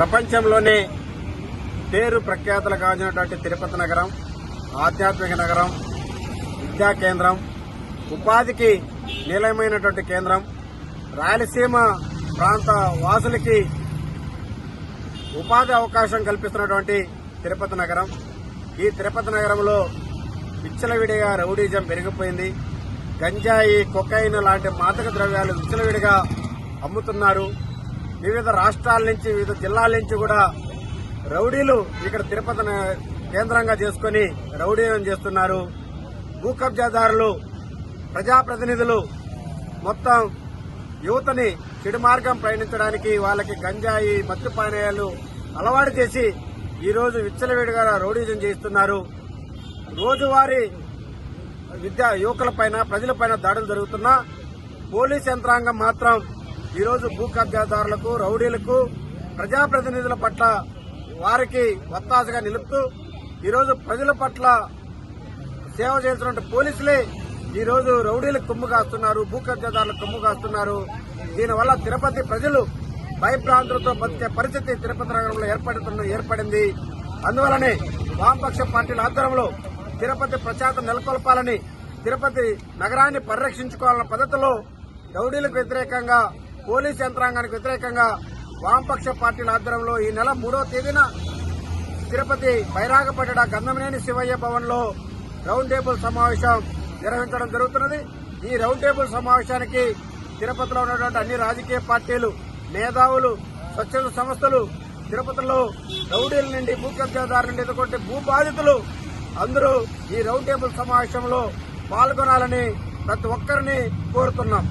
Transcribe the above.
ప్రపంచంలోనే పేరు ప్రఖ్యాతలు గాంచినటువంటి తిరుపతి నగరం ఆధ్యాత్మిక నగరం విద్యా కేంద్రం ఉపాధికి నిలయమైనటువంటి కేంద్రం రాయలసీమ ప్రాంత వాసులకి ఉపాధి అవకాశం కల్పిస్తున్నటువంటి తిరుపతి నగరం. ఈ తిరుపతి నగరంలో విచ్చలవిడిగా రౌడీజం పెరిగిపోయింది. గంజాయి కొకైన్ లాంటి మాదక ద్రవ్యాలు విచ్చలవిడిగా అమ్ముతున్నారు. వివిధ రాష్ట్రాల నుంచి వివిధ జిల్లాల నుంచి కూడా రౌడీలు ఇక్కడ తిరుపతిని కేంద్రంగా చేసుకుని రౌడీయం చేస్తున్నారు. భూ కబ్జాదారులు ప్రజాప్రతినిధులు మొత్తం యువతని చెడు మార్గం ప్రయాణించడానికి వాళ్ళకి గంజాయి మత్తు పానీయాలు అలవాటు చేసి ఈరోజు విచ్చలవిడిగా రౌడీజం చేస్తున్నారు రోజువారీ విద్యా యువకులపైన ప్రజలపైన దాడులు జరుగుతున్నా పోలీస్ యంత్రాంగం మాత్రం ఈ రోజు భూ కబ్జాదారులకు రౌడీలకు ప్రజాప్రతినిధుల పట్ల వారికి వత్తాసుగా నిలుపుతూ ఈరోజు ప్రజల పట్ల సేవ చేస్తున్న పోలీసులే ఈరోజు రౌడీలకు కొమ్ము కాస్తున్నారు భూ కబ్జాదారులకు కొమ్ము కాస్తున్నారు. దీనివల్ల తిరుపతి ప్రజలు భయభ్రాంతులతో బతికే పరిస్థితి తిరుపతి నగరంలో ఏర్పడుతున్న ఏర్పడింది. అందువలనే వామపక్ష పార్టీల ఆధ్వర్యంలో తిరుపతి ప్రచారం నెలకొల్పాలని తిరుపతి నగరాన్ని పరిరక్షించుకోవాలన్న పద్ధతిలో రౌడీలకు వ్యతిరేకంగా పోలీస్ యంత్రాంగానికి వ్యతిరేకంగా వామపక్ష పార్టీల ఆధ్వర్యంలో ఈ నెల మూడో తేదీన తిరుపతి బైరాగపడ్డ గంధమనేని శివయ్య భవన్లో రౌండ్ టేబుల్ సమావేశం నిర్వహించడం జరుగుతున్నది. ఈ రౌండ్ టేబుల్ సమావేశానికి తిరుపతిలో ఉన్నటువంటి అన్ని రాజకీయ పార్టీలు మేధావులు స్వచ్ఛంద సంస్థలు తిరుపతిలో రౌడీల నుండి భూ కబ్జాదారు నుండి ఎదుర్కొంటే భూ బాధితులు అందరూ ఈ రౌండ్ టేబుల్ సమావేశంలో పాల్గొనాలని ప్రతి ఒక్కరిని కోరుతున్నాం.